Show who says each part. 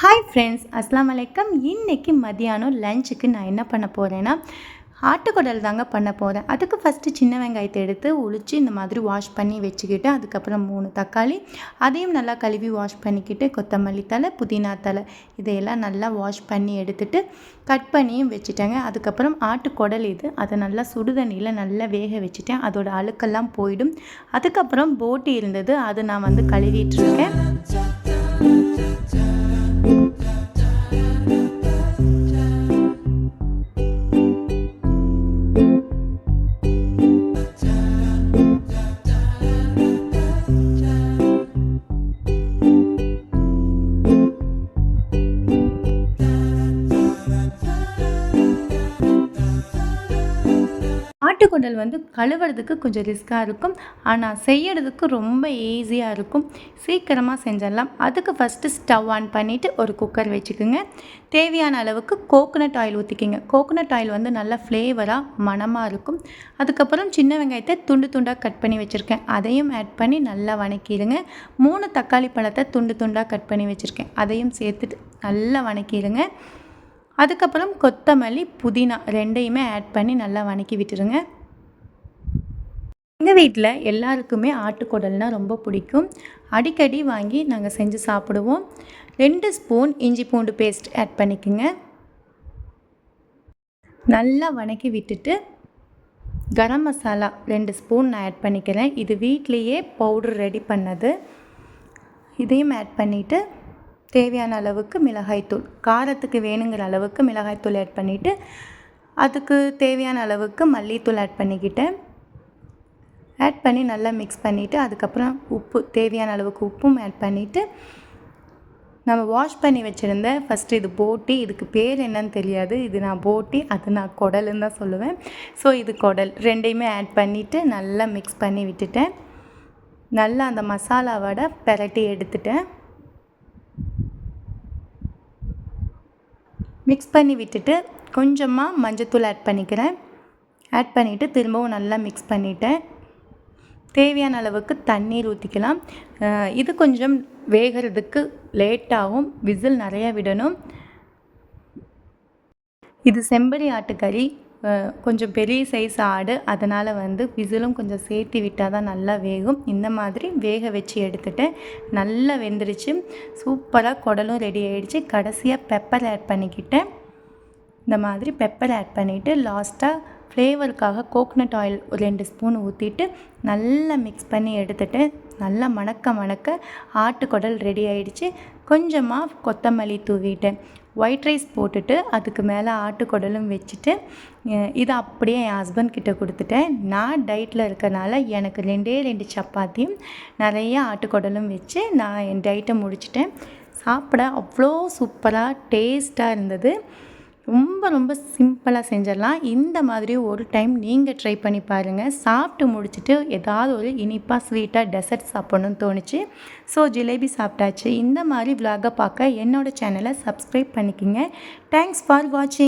Speaker 1: Hi friends அஸ்லாம் வலைக்கம் இன்றைக்கி மதியானம் லஞ்சுக்கு நான் என்ன பண்ண போகிறேன்னா ஆட்டுக்குடல் தாங்க பண்ண போகிறேன் அதுக்கு ஃபஸ்ட்டு சின்ன வெங்காயத்தை எடுத்து உளித்து இந்த மாதிரி வாஷ் பண்ணி வச்சுக்கிட்டு அதுக்கப்புறம் மூணு தக்காளி அதையும் நல்லா கழுவி வாஷ் பண்ணிக்கிட்டு கொத்தமல்லி தலை புதினா தலை இதையெல்லாம் நல்லா வாஷ் பண்ணி எடுத்துட்டு கட் பண்ணியும் வச்சுட்டேங்க. அதுக்கப்புறம் ஆட்டுக்குடல் இது அதை நல்லா சுடுதண்ணியில் நல்லா வேக வச்சுட்டேன். அதோட அழுக்கெல்லாம் போயிடும். அதுக்கப்புறம் போட்டி இருந்தது அதை நான் வந்து கழுவிட்டுருக்கேன் ஆட்டுக்குடல் வந்து கழுவுறதுக்கு கொஞ்சம் ரிஸ்க்காக இருக்கும். ஆனால் செய்யறதுக்கு ரொம்ப ஈஸியாக இருக்கும். சீக்கிரமாக செஞ்சிடலாம். அதுக்கு ஃபஸ்ட்டு ஸ்டவ் ஆன் பண்ணிவிட்டு ஒரு குக்கர் வச்சுக்கோங்க. தேவையான அளவுக்கு கோகோனட் ஆயில் ஊற்றிக்கிங்க கோகோனட் ஆயில் வந்து நல்லா ஃப்ளேவராக மணமாக இருக்கும். அதுக்கப்புறம் சின்ன வெங்காயத்தை துண்டு துண்டாக கட் பண்ணி வச்சுருக்கேன். அதையும் ஆட் பண்ணி நல்லா வணக்கிடுங்க. மூணு தக்காளி பழத்தை துண்டு துண்டாக கட் பண்ணி வச்சுருக்கேன். அதையும் சேர்த்துட்டு நல்லா வணக்கிடுங்க. அதுக்கப்புறம் கொத்தமல்லி புதினா ரெண்டையுமே ஆட் பண்ணி நல்லா வணக்கி விட்டுருங்க. எங்கள் வீட்டில் எல்லாருக்குமே ஆட்டுக்குடல்னால் ரொம்ப பிடிக்கும். அடிக்கடி வாங்கி நாங்கள் செஞ்சு சாப்பிடுவோம். ரெண்டு ஸ்பூன் இஞ்சி பூண்டு பேஸ்ட் ஆட் பண்ணிக்கோங்க. நல்லா வணக்கி விட்டுட்டு கரம் மசாலா ரெண்டு ஸ்பூன் நான் ஆட் பண்ணிக்கிறேன். இது வீட்லேயே பவுடர் ரெடி பண்ணது. இதையும் ஆட் பண்ணிவிட்டு தேவையான அளவுக்கு மிளகாய்த்தூள் காரத்துக்கு வேணுங்கிற அளவுக்கு மிளகாய்த்தூள் ஆட் பண்ணிவிட்டு அதுக்கு தேவையான அளவுக்கு மல்லித்தூள் ஆட் பண்ணிக்கிட்டேன். ஆட் பண்ணி நல்லா மிக்ஸ் பண்ணிவிட்டு அதுக்கப்புறம் உப்பு தேவையான அளவுக்கு உப்பும் ஆட் பண்ணிவிட்டு நம்ம வாஷ் பண்ணி வச்சுருந்த ஃபஸ்ட்டு இது போட்டி இதுக்கு பேர் என்னன்னு தெரியாது. இது நான் போட்டி அது நான் குடலுன்னு தான் சொல்லுவேன். ஸோ இது குடல். ரெண்டையுமே ஆட் பண்ணிவிட்டு நல்லா மிக்ஸ் பண்ணி விட்டுட்டேன். நல்லா அந்த மசாலாவோட பெரட்டி எடுத்துட்டேன். மிக்ஸ் பண்ணி விட்டுட்டு கொஞ்சமாக மஞ்சத்தூள் ஆட் பண்ணிக்கிறேன். ஆட் பண்ணிவிட்டு திரும்பவும் நல்லா மிக்ஸ் பண்ணிவிட்டேன் தேவையான அளவுக்கு தண்ணீர் ஊற்றிக்கலாம் இது கொஞ்சம் வேகிறதுக்கு லேட்டாகும் விசில் நிறையா விடணும். இது செம்பரி ஆட்டுக்கறி. கொஞ்சம் பெரிய சைஸ் ஆடு அதனால் வந்து விசிலும் கொஞ்சம் சேர்த்து விட்டால் தான் நல்லா வேகும். இந்த மாதிரி வேக வச்சு எடுத்துகிட்டு நல்லா வெந்துருச்சு. சூப்பராக குடலும் ரெடி ஆகிடுச்சு கடைசியாக பெப்பர் ஆட் பண்ணிக்கிட்டேன் இந்த மாதிரி பெப்பர் ஆட் பண்ணிவிட்டு லாஸ்ட்டாக ஃப்ளேவருக்காக கோக்னட் ஆயில் ஒரு ரெண்டு ஸ்பூன் ஊற்றிட்டு நல்லா மிக்ஸ் பண்ணி எடுத்துகிட்டு நல்லா மணக்க மணக்க ஆட்டுக்குடல் ரெடி ஆயிடுச்சு. கொஞ்சமாக கொத்தமல்லி தூவிட்டேன் ஒயிட் ரைஸ் போட்டுட்டு அதுக்கு மேலே ஆட்டுக்குடலும் வச்சுட்டு இதை அப்படியே என் ஹஸ்பண்ட் கிட்டே கொடுத்துட்டேன். நான் டயட்டில் இருக்கனால எனக்கு ரெண்டே ரெண்டு சப்பாத்தியும் நிறைய ஆட்டுக்குடலும் வச்சு நான் என் டயட்டை முடிச்சிட்டேன். சாப்பிட அவ்வளோ சூப்பராக டேஸ்ட்டாக இருந்தது. ரொம்ப ரொம்ப சிம்பிளாக செஞ்சிடலாம். இந்த மாதிரி ஒரு டைம் நீங்கள் ட்ரை பண்ணி பாருங்கள் சாப்பிட்டு முடிச்சுட்டு ஏதாவது ஒரு இனிப்பாக ஸ்வீட்டாக டெசர்ட் சாப்பிட்ணுன்னு தோணுச்சு. ஸோ ஜிலேபி சாப்பிட்டாச்சு. இந்த மாதிரி விலாகை பார்க்க என்னோடய சேனலை சப்ஸ்கிரைப் பண்ணிக்கிங்க. தேங்க்ஸ் ஃபார் வாட்சிங்